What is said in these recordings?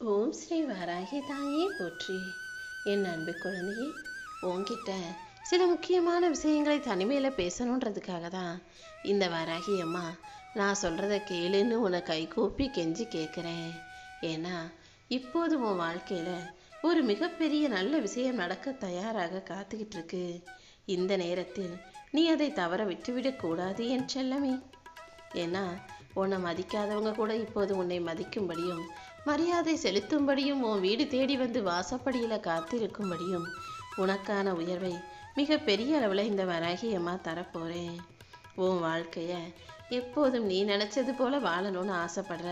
ஓம் ஸ்ரீ வாராகி தாயே போற்றி. என் அன்பு குழந்தையே உங்ககிட்ட சில முக்கியமான விஷயங்களை தனிமையில் பேசணுன்றதுக்காக தான் இந்த வாராகி அம்மா நான் சொல்கிறத கேளுன்னு உன்னை கைகூப்பி கெஞ்சி கேட்குறேன் ஏன்னா இப்போது உன் வாழ்க்கையில் ஒரு மிகப்பெரிய நல்ல விஷயம் நடக்க தயாராக காத்துக்கிட்டு இருக்கு இந்த நேரத்தில் நீ அதை தவற விட்டுவிடக்கூடாது என் செல்லமே. ஏன்னா உன்னை மதிக்காதவங்க கூட இப்போது உன்னை மதிக்கும்படியும் மரியாதை செலுத்தும்படியும் உன் வீடு தேடி வந்து வாசப்படியில் காத்திருக்கும்படியும் உனக்கான உயர்வை மிக பெரிய அளவில் இந்த வராகி தரப்போறேன். தரப்போகிறேன் உன் வாழ்க்கைய எப்போதும் நீ நினச்சது போல வாழணும்னு ஆசைப்படுற.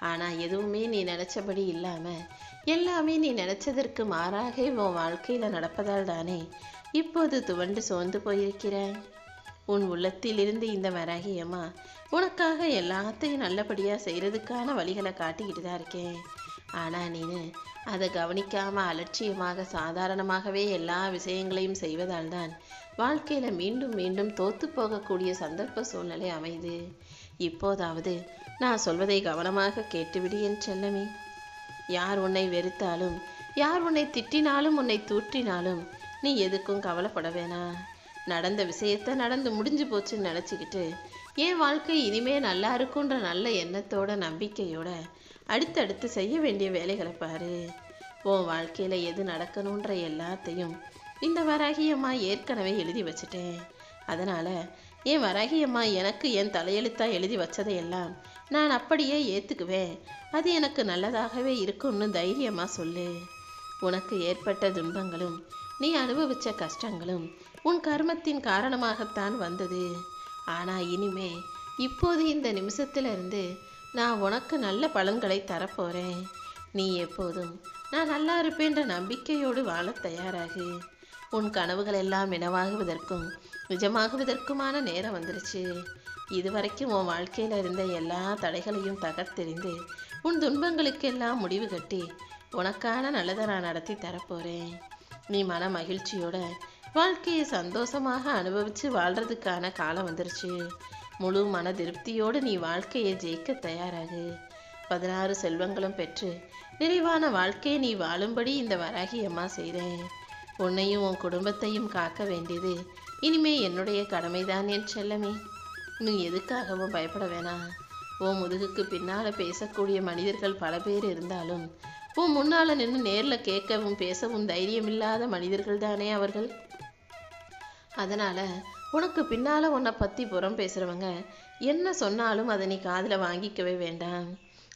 ஆனால் எதுவுமே நீ நினச்சபடி இல்லாமல் எல்லாமே நீ நினச்சதற்கு மாறாக உன் வாழ்க்கையில் நடப்பதால் தானே இப்போது துவண்டு சோர்ந்து போயிருக்கிறேன். உன் உள்ளத்திலிருந்து இந்த வராகியம்மா உனக்காக எல்லாத்தையும் நல்லபடியாக செய்கிறதுக்கான வழிகளை காட்டிக்கிட்டு தான் இருக்கேன். ஆனால் நீனு அதை கவனிக்காமல் அலட்சியமாக சாதாரணமாகவே எல்லா விஷயங்களையும் செய்வதால் தான் வாழ்க்கையில் மீண்டும் மீண்டும் தோத்து போகக்கூடிய சந்தர்ப்ப சூழ்நிலை அமையுது. இப்போதாவது நான் சொல்வதை கவனமாக கேட்டுவிடு என் செல்லமே. யார் உன்னை வெறுத்தாலும் யார் உன்னை திட்டினாலும் உன்னை தூற்றினாலும் நீ எதுக்கும் கவலைப்பட வேணாம். நடந்த விஷயத்த நடந்து முடிஞ்சு போச்சுன்னு நினச்சிக்கிட்டு என் வாழ்க்கை இனிமே நல்லா இருக்குன்ற நல்ல எண்ணத்தோட நம்பிக்கையோட அடுத்தடுத்து செய்ய வேண்டிய வேலைகளை பாரு. உன் வாழ்க்கையில் எது நடக்கணுன்ற எல்லாத்தையும் இந்த வராகியம்மா ஏற்கனவே எழுதி வச்சுட்டேன். அதனால் என் வராகியம்மா எனக்கு என் தலையெழுத்தாக எழுதி வச்சதையெல்லாம் நான் அப்படியே ஏற்றுக்குவேன் அது எனக்கு நல்லதாகவே இருக்கும்னு தைரியமாக சொல்லு. உனக்கு ஏற்பட்ட துன்பங்களும் நீ அனுபவித்த கஷ்டங்களும் உன் கர்மத்தின் காரணமாகத்தான் வந்தது. ஆனால் இனிமே இப்போது இந்த நிமிஷத்திலிருந்து நான் உனக்கு நல்ல பலன்களை தரப்போகிறேன் நீ எப்போதும் நான் நல்லா இருப்பேன்ற நம்பிக்கையோடு வாழத் தயாராகு. உன் கனவுகள் எல்லாம் நினைவாகுவதற்கும் நிஜமாகுவதற்குமான நேரம் வந்துருச்சு. இதுவரைக்கும் உன் வாழ்க்கையில் இருந்த எல்லா தடைகளையும் தகர்த்தெறிந்து உன் துன்பங்களுக்கெல்லாம் முடிவு கட்டி உனக்கான நல்லதை நான் நடத்தி தரப்போகிறேன் நீ மன மகிழ்ச்சியோட வாழ்க்கையை சந்தோஷமாக அனுபவித்து வாழ்கிறதுக்கான காலம் வந்துருச்சு. முழு மன திருப்தியோடு நீ வாழ்க்கையை ஜெயிக்க தயாராகு. பதினாறு செல்வங்களும் பெற்று நிறைவான வாழ்க்கையை நீ வாழும்படி இந்த வராகி அம்மா செய்கிறேன் உன்னையும் உன் குடும்பத்தையும் காக்க வேண்டியது இனிமே என்னுடைய கடமைதான் என் செல்லமே. நீ எதுக்காகவும் பயப்பட வேணாம். உன் முதுகுக்கு பின்னால் பேசக்கூடிய மனிதர்கள் பல பேர் இருந்தாலும் உன் முன்னால் நின்று நேரில் கேட்கவும் பேசவும் தைரியமில்லாத மனிதர்கள் தானே அவர்கள்? அதனால் உனக்கு பின்னால் உன்னை பற்றி புறம் பேசுகிறவங்க என்ன சொன்னாலும் அதை நீ காதில் வாங்கிக்கவே வேண்டாம்.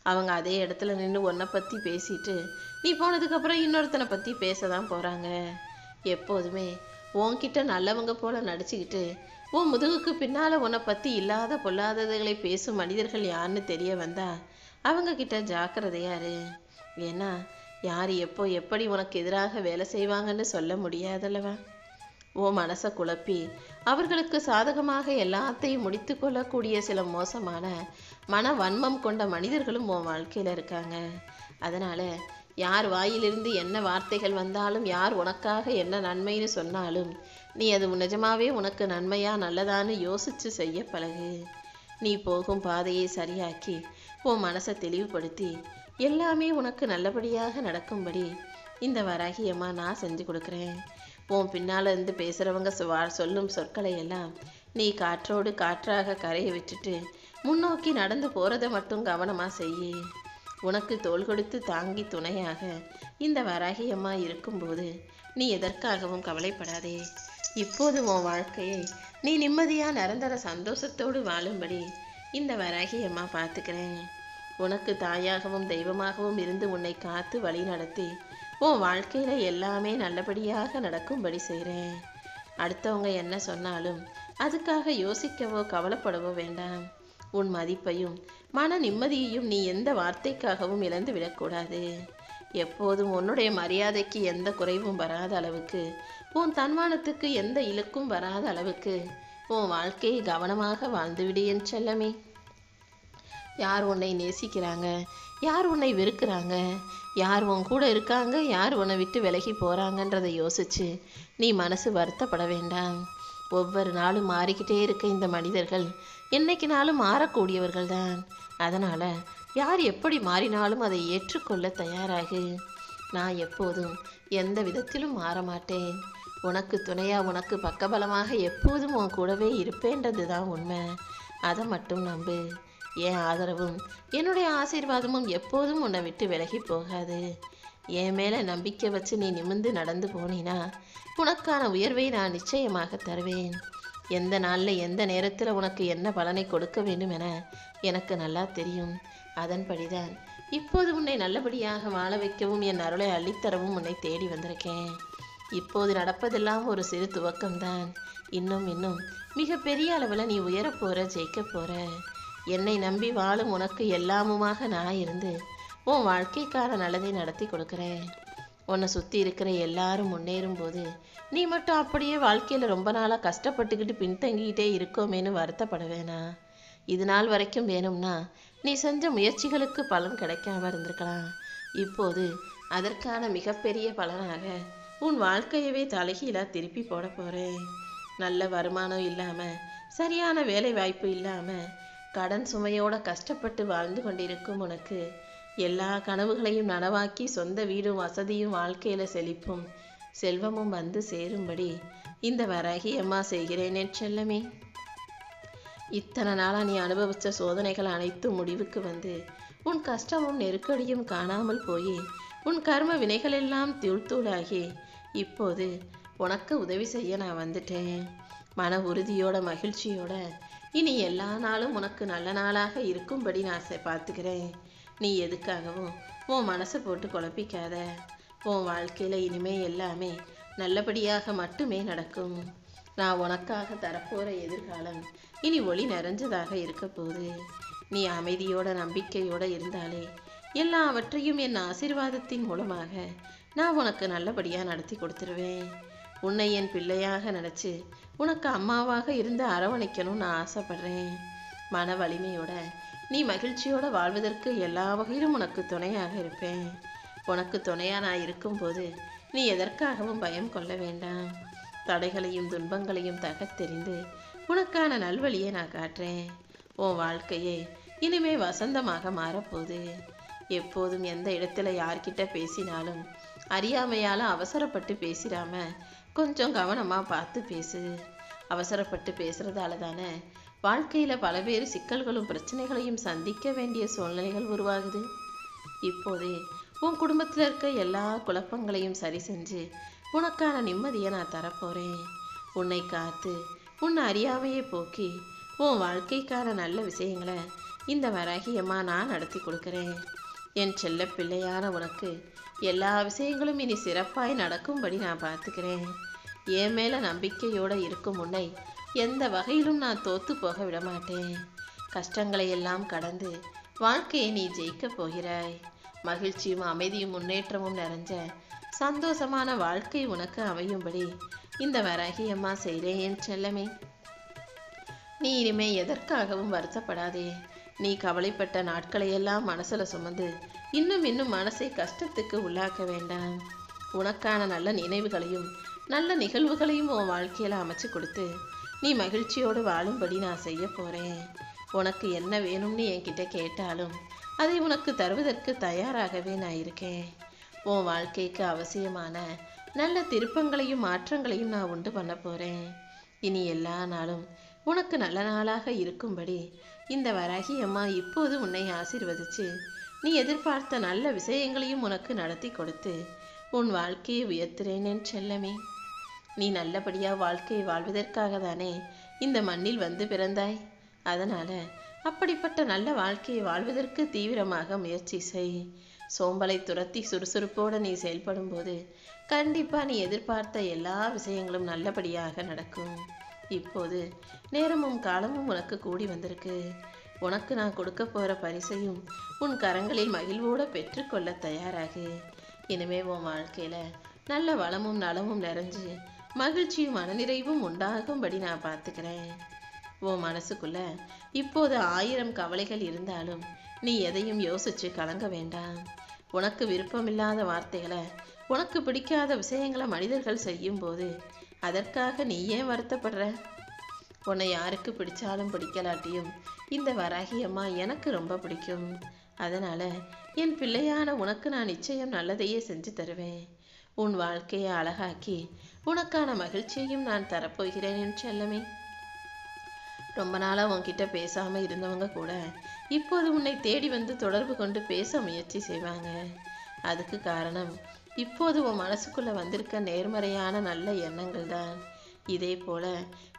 அவங்க அதே இடத்துல நின்று உன்னை பற்றி பேசிட்டு நீ போனதுக்கப்புறம் இன்னொருத்தனை பற்றி பேச தான் போகிறாங்க எப்போதுமே உன்கிட்ட நல்லவங்க போல நடிச்சுக்கிட்டு உன் முதுகுக்கு பின்னால் உன்னை பற்றி இல்லாத பொல்லாததுகளை பேசும் மனிதர்கள் யாருன்னு தெரிய வந்தா அவங்க கிட்ட ஜாக்கிரதையாரு ஏன்னா யார் எப்போ எப்படி உனக்கு எதிராக வேலை செய்வாங்கன்னு சொல்ல முடியாதல்லவா? ஓ மனசை குழப்பி அவர்களுக்கு சாதகமாக எல்லாத்தையும் முடித்து கொள்ளக்கூடிய சில மோசமான மன வன்மம் கொண்ட மனிதர்களும் உன் வாழ்க்கையில் இருக்காங்க. அதனால் யார் வாயிலிருந்து என்ன வார்த்தைகள் வந்தாலும் யார் உனக்காக என்ன நன்மைன்னு சொன்னாலும் நீ அது நிஜமாவே உனக்கு நன்மையா நல்லதான்னு யோசித்து செய்ய பழகு. நீ போகும் பாதையை சரியாக்கி உன் மனசை தெளிவுபடுத்தி எல்லாமே உனக்கு நல்லபடியாக நடக்கும்படி இந்த வராகியம்மா நான் செஞ்சு கொடுக்குறேன். உன் பின்னால் இருந்து பேசுகிறவங்க சொல்லும் சொற்களை எல்லாம் நீ காற்றோடு காற்றாக கரையை விட்டுட்டு முன்னோக்கி நடந்து போகிறத மட்டும் கவனமாக செய்யி. உனக்கு தோள் கொடுத்து தாங்கி துணையாக இந்த வராகியம்மா இருக்கும்போது நீ எதற்காகவும் கவலைப்படாதே. இப்போது உன் வாழ்க்கையை நீ நிம்மதியாக நிரந்தர சந்தோஷத்தோடு வாழும்படி இந்த வராகியம்மா பார்த்துக்கிறேன். உனக்கு தாயாகவும் தெய்வமாகவும் இருந்து உன்னை காத்து வழி நடத்தி உன் வாழ்க்கையில் எல்லாமே நல்லபடியாக நடக்கும்படி செய்கிறேன் அடுத்தவங்க என்ன சொன்னாலும் அதுக்காக யோசிக்கவோ கவலைப்படவோ வேண்டாம். உன் மதிப்பையும் மன நிம்மதியையும் நீ எந்த வார்த்தைக்காகவும் இழந்து விடக்கூடாது. எப்போதும் உன்னுடைய மரியாதைக்கு எந்த குறைவும் வராத அளவுக்கு உன் தன்மானத்துக்கு எந்த இழுக்கும் வராத அளவுக்கு உன் வாழ்க்கையை கவனமாக வாழ்ந்துவிடு என் செல்லமே. யார் உன்னை நேசிக்கிறாங்க? யார் உன்னை வெறுக்கிறாங்க? யார் உன் கூட இருக்காங்க? யார் உன்னை விட்டு விலகி போகிறாங்கன்றதை யோசிச்சு நீ மனசு வருத்தப்பட வேண்டாம். ஒவ்வொரு நாளும் மாறிக்கிட்டே இருக்க இந்த மனிதர்கள் என்னைக்கு நாளும் மாறக்கூடியவர்கள் தான் அதனால் யார் எப்படி மாறினாலும் அதை ஏற்றுக்கொள்ள தயாராகு. நான் எப்போதும் எந்த விதத்திலும் மாற மாட்டேன் உனக்கு துணையா உனக்கு பக்கபலமாக எப்போதும் உன் கூடவே இருப்பேன்றது தான் உண்மை. அதை மட்டும் நம்பு. என் ஆதரவும் என்னுடைய ஆசீர்வாதமும் எப்போதும் உன்னை விட்டு விலகி போகாது. என் மேலே நம்பிக்கை வச்சு நீ நிமிர்ந்து நடந்து போனீனா உனக்கான உயர்வை நான் நிச்சயமாக தருவேன். எந்த நாளில் எந்த நேரத்தில் உனக்கு என்ன பலனை கொடுக்க வேண்டும் என எனக்கு நல்லா தெரியும். அதன்படிதான் இப்போது உன்னை நல்லபடியாக வாழ வைக்கவும் என் அருளை அள்ளித்தரவும் உன்னை தேடி வந்திருக்கேன். இப்போது நடப்பதெல்லாம் ஒரு சிறு துவக்கம்தான். இன்னும் இன்னும் மிக பெரிய அளவில் நீ உயரப்போற ஜெயிக்க போகிற என்னை நம்பி வாழும் உனக்கு எல்லாமுமாக நான் இருந்து உன் வாழ்க்கைக்கான நல்லதை நடத்தி கொடுக்குறேன். உன்னை சுற்றி இருக்கிற எல்லாரும் முன்னேறும் போது நீ மட்டும் அப்படியே வாழ்க்கையில் ரொம்ப நாளாக கஷ்டப்பட்டுக்கிட்டு பின்தங்கிக்கிட்டே இருக்கோமேனு வருத்தப்பட வேணாம் இது நாள் வரைக்கும் வேணும்னா நீ செஞ்ச முயற்சிகளுக்கு பலன் கிடைக்காம இருந்திருக்கலாம். இப்போது அதற்கான மிகப்பெரிய பலனாக உன் வாழ்க்கையவே தலைகீழாக திருப்பி போட போகிறேன் நல்ல வருமானம் இல்லாமல் சரியான வேலை வாய்ப்பு இல்லாமல் கடன் சுமையோட கஷ்டப்பட்டு வாழ்ந்து கொண்டிருக்கும் உனக்கு எல்லா கனவுகளையும் நனவாக்கி சொந்த வீடும் வசதியும் வாழ்க்கையில் செழிப்பும் செல்வமும் வந்து சேரும்படி இந்த வராகி அம்மா செய்கிறேன் செல்லமே. இத்தனை நாளாக நீ அனுபவித்த சோதனைகள் அனைத்தும் முடிவுக்கு வந்து உன் கஷ்டமும் நெருக்கடியும் காணாமல் போய் உன் கர்ம வினைகளெல்லாம் தூள்தூளாகி இப்போது உனக்கு உதவி செய்ய நான் வந்துட்டேன். மன உறுதியோட மகிழ்ச்சியோட இனி எல்லா நாளும் உனக்கு நல்ல நாளாக இருக்கும்படி நான் செ- பார்த்துக்கிறேன். நீ எதுக்காகவும் உன் மனசை போட்டு குழப்பிக்காத. உன் வாழ்க்கையில் இனிமே எல்லாமே நல்லபடியாக மட்டுமே நடக்கும். நான் உனக்காக தரப்போகிற எதிர்காலம் இனி ஒளி நிறைஞ்சதாக இருக்க போகுது. நீ அமைதியோட நம்பிக்கையோட இருந்தாலே எல்லாவற்றையும் என் ஆசீர்வாதத்தின் மூலமாக நான் உனக்கு நல்லபடியாக நடத்தி கொடுத்துருவேன். உன்னை என் பிள்ளையாக நினச்சி உனக்கு அம்மாவாக இருந்து அரவணைக்கணும்னு நான் ஆசைப்படுறேன். மன வலிமையோட நீ மகிழ்ச்சியோட வாழ்வதற்கு எல்லா வகையிலும் உனக்கு துணையாக இருப்பேன். உனக்கு துணையாக நான் இருக்கும்போது நீ எதற்காகவும் பயம் கொள்ள வேண்டாம். தடைகளையும் துன்பங்களையும் தகத்தெறிந்து உனக்கான நல்வழியை நான் காட்டுறேன் உன் வாழ்க்கையே இனிமே வசந்தமாக மாறப்போகுது. எப்போதும் எந்த இடத்துல யார்கிட்ட பேசினாலும் அறியாமையால் அவசரப்பட்டு பேசிடாம கொஞ்சம் கவனமாக பார்த்து பேசு. அவசரப்பட்டு பேசுகிறதால தானே? வாழ்க்கையில் பல பேர் சிக்கல்களும் பிரச்சனைகளையும் சந்திக்க வேண்டிய சூழ்நிலைகள் உருவாகுது. இப்போதே உன் குடும்பத்தில் இருக்க எல்லா குழப்பங்களையும் சரி செஞ்சு உனக்கான நிம்மதியை நான் தரப்போகிறேன் உன்னை காத்து உன் அறியாமையை போக்கி உன் வாழ்க்கைக்கான நல்ல விஷயங்களை இந்த வராகியம்மா நான் நடத்தி கொடுக்குறேன். என் செல்ல பிள்ளையான உனக்கு எல்லா விஷயங்களும் இனி சிறப்பாய் நடக்கும்படி நான் பார்த்துக்கிறேன். என் மேல நம்பிக்கையோட இருக்கும் உன்னை எந்த வகையிலும் நான் தோத்து போக விடமாட்டேன். கஷ்டங்களை எல்லாம் கடந்து வாழ்க்கையை நீ ஜெயிக்கப் போகிறாய். மகிழ்ச்சியும் அமைதியும் முன்னேற்றமும் நிறைஞ்ச சந்தோஷமான வாழ்க்கை உனக்கு அமையும்படி இந்த வராகி அம்மா செய்கிறேன் என் செல்லமே. நீ இனிமே எதற்காகவும் வருத்தப்படாதே. நீ கவலைப்பட்ட நாட்களையெல்லாம் மனசுல சுமந்து இன்னும் இன்னும் மனசை கஷ்டத்துக்கு உள்ளாக்க வேண்டாம். உனக்கான நல்ல நினைவுகளையும் நல்ல நிகழ்வுகளையும் உன் வாழ்க்கையில அமைச்சு கொடுத்து நீ மகிழ்ச்சியோடு வாழும்படி நான் செய்ய போறேன். உனக்கு என்ன வேணும்னு என்கிட்ட கேட்டாலும் அதை உனக்கு தருவதற்கு தயாராகவே நான் இருக்கேன். உன் வாழ்க்கைக்கு அவசியமான நல்ல திருப்பங்களையும் மாற்றங்களையும் நான் உண்டு பண்ண போறேன். இனி எல்லா நாளும் உனக்கு நல்ல நாளாக இருக்கும்படி. இந்த வராகி அம்மா இப்போது உன்னை ஆசீர்வதிச்சு நீ எதிர்பார்த்த நல்ல விஷயங்களையும் உனக்கு நடத்தி கொடுத்து உன் வாழ்க்கையை உயர்த்துறேன் என் செல்லமே. நீ நல்லபடியாக வாழ்க்கையை வாழ்வதற்காக தானே இந்த மண்ணில் வந்து பிறந்தாய். அதனால அப்படிப்பட்ட நல்ல வாழ்க்கையை வாழ்வதற்கு தீவிரமாக முயற்சி செய். சோம்பலை துரத்தி சுறுசுறுப்போடு நீ செயல்படும் போது நீ எதிர்பார்த்த எல்லா விஷயங்களும் நல்லபடியாக நடக்கும். இப்போது நேரமும் காலமும் உனக்கு கூடி வந்திருக்கு. உனக்கு நான் கொடுக்க போற பரிசையும் உன் கரங்களில் மகிழ்வோட பெற்றுக்கொள்ள தயாராகு. இனிமே உன் வாழ்க்கையில நல்ல வளமும் நலமும் நிறைஞ்சு மகிழ்ச்சியும் மனநிறைவும் உண்டாகும்படி நான் பார்த்துக்கிறேன். உன் மனசுக்குள்ள இப்போது ஆயிரம் கவலைகள் இருந்தாலும் நீ எதையும் யோசிச்சு கலங்க வேண்டாம். உனக்கு விருப்பமில்லாத வார்த்தைகளை உனக்கு பிடிக்காத விஷயங்களை மனிதர்கள் செய்யும்போது அதற்காக நீ ஏன் வருத்தப்படுற? உன்னை யாருக்கு பிடிச்சாலும் பிடிக்கலாட்டியும் இந்த வராகி அம்மா எனக்கு ரொம்ப பிடிக்கும். அதனால என் பிள்ளையான உனக்கு நான் நிச்சயம் நல்லதையே செஞ்சு தருவேன். உன் வாழ்க்கையை அழகாக்கி உனக்கான மகிழ்ச்சியையும் நான் தரப்போகிறேன் என்று செல்லமே. ரொம்ப நாளாக உன்கிட்ட பேசாமல் இருந்தவங்க கூட இப்போது உன்னை தேடி வந்து தொடர்பு கொண்டு பேச முயற்சி செய்வாங்க. அதுக்கு காரணம் இப்போது உன் மனசுக்குள்ளே வந்திருக்க நேர்மறையான நல்ல எண்ணங்கள் தான். இதே போல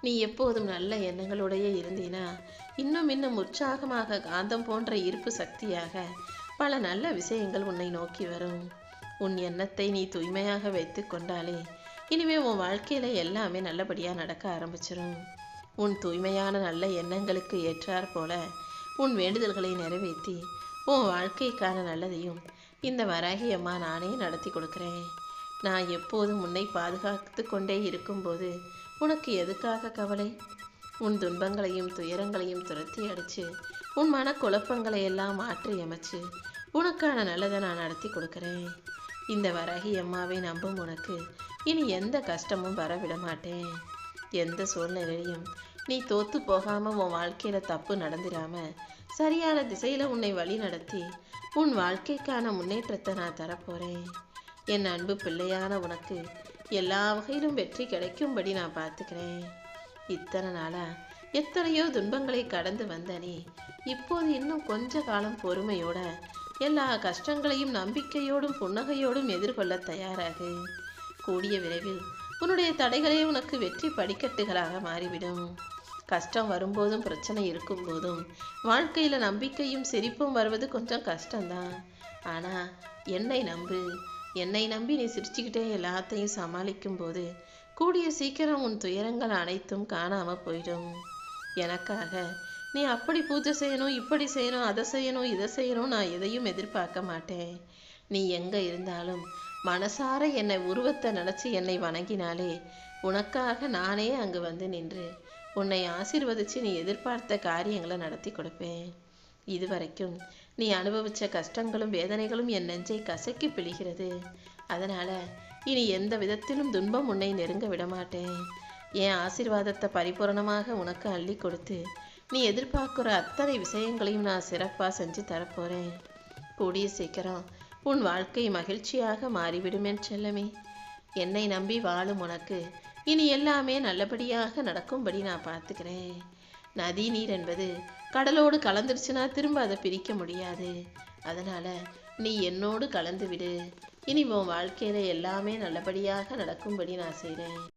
நீ எப்போதும் நல்ல எண்ணங்களோடையே இருந்தீனா இன்னும் இன்னும் உற்சாகமாக காந்தம் போன்ற ஈர்ப்பு சக்தியாக பல நல்ல விஷயங்கள் உன்னை நோக்கி வரும். உன் எண்ணத்தை நீ தூய்மையாக வைத்து கொண்டாலே இனிமே உன் வாழ்க்கையில எல்லாமே நல்லபடியாக நடக்க ஆரம்பிச்சிடும் உன் தூய்மையான நல்ல எண்ணங்களுக்கு ஏற்றாற் போல உன் வேண்டுதல்களை நிறைவேற்றி உன் வாழ்க்கைக்கான நல்லதையும் இந்த வராகி அம்மா நானே நடத்தி கொடுக்குறேன். நான் எப்போதும் உன்னை பாதுகாத்து கொண்டே இருக்கும்போது உனக்கு எதுக்காக கவலை? உன் துன்பங்களையும் துயரங்களையும் துரத்தி அடித்து உன் மன குழப்பங்களை எல்லாம் மாற்றி அமைச்சு உனக்கான நல்லதை நான் நடத்தி கொடுக்குறேன். இந்த வராகி அம்மாவை நம்பும் உனக்கு இனி எந்த கஷ்டமும் வரவிட மாட்டேன். எந்த சூழ்நிலையிலையும் நீ தோத்து போகாமல் உன் வாழ்க்கையில் தப்பு நடந்துடாம சரியான திசையில் உன்னை வழி நடத்தி உன் வாழ்க்கைக்கான முன்னேற்றத்தை நான் தரப்போறேன். என் அன்பு பிள்ளையான உனக்கு எல்லா வகையிலும் வெற்றி கிடைக்கும்படி நான் பார்த்துக்கிறேன். இத்தனை நாளா எத்தனையோ துன்பங்களை கடந்து வந்த நீ இப்போது இன்னும் கொஞ்ச காலம் பொறுமையோட எல்லா கஷ்டங்களையும் நம்பிக்கையோடும் புன்னகையோடும் எதிர்கொள்ள தயாராகு. கூடிய விரைவில் உன்னுடைய தடைகளே உனக்கு வெற்றி படிக்கட்டுகளாக மாறிவிடும். கஷ்டம் வரும்போதும் பிரச்சனை இருக்கும்போதும் வாழ்க்கையில் நம்பிக்கையும் சிரிப்பும் வருவது கொஞ்சம் கஷ்டம்தான். ஆனால் என்னை நம்பு. என்னை நம்பி நீ சிரிச்சுக்கிட்டே எல்லாத்தையும் சமாளிக்கும் போது கூடிய சீக்கிரம் உன் துயரங்கள் அனைத்தும் காணாமல் போயிடும். எனக்காக நீ அப்படி பூஜை செய்யணும் இப்படி செய்யணும் அதை செய்யணும் இதை செய்யணும் நான் எதையும் எதிர்பார்க்க மாட்டேன். நீ எங்கே இருந்தாலும் மனசார என்னை உருவத்தை நினச்சி என்னை வணங்கினாலே உனக்காக நானே அங்கு வந்து நின்று உன்னை ஆசீர்வதிச்சு நீ எதிர்பார்த்த காரியங்களை நடத்தி கொடுப்பேன். இதுவரைக்கும் நீ அனுபவிச்ச கஷ்டங்களும் வேதனைகளும் என் நெஞ்சை கசக்கி பிழிகிறது. அதனால இனி எந்த விதத்திலும் துன்பம் உன்னை நெருங்க விட மாட்டேன் என் ஆசீர்வாதத்தை பரிபூரணமாக உனக்கு அள்ளி கொடுத்து நீ எதிர்பார்க்குற அத்தனை விஷயங்களையும் நான் சிறப்பாக செஞ்சு தரப்போறேன். கூடிய சீக்கிரம் உன் வாழ்க்கை மகிழ்ச்சியாக மாறிவிடும் செல்லமே. என்னை நம்பி வாழும் உனக்கு இனி எல்லாமே நல்லபடியாக நடக்கும்படி நான் பார்த்துக்கிறேன். நதி நீர் என்பது கடலோடு கலந்துருச்சுன்னா திரும்ப அதை பிரிக்க முடியாது. அதனால் நீ என்னோடு கலந்து விடு. இனி உன் வாழ்க்கையில எல்லாமே நல்லபடியாக நடக்கும்படி நான் செய்கிறேன்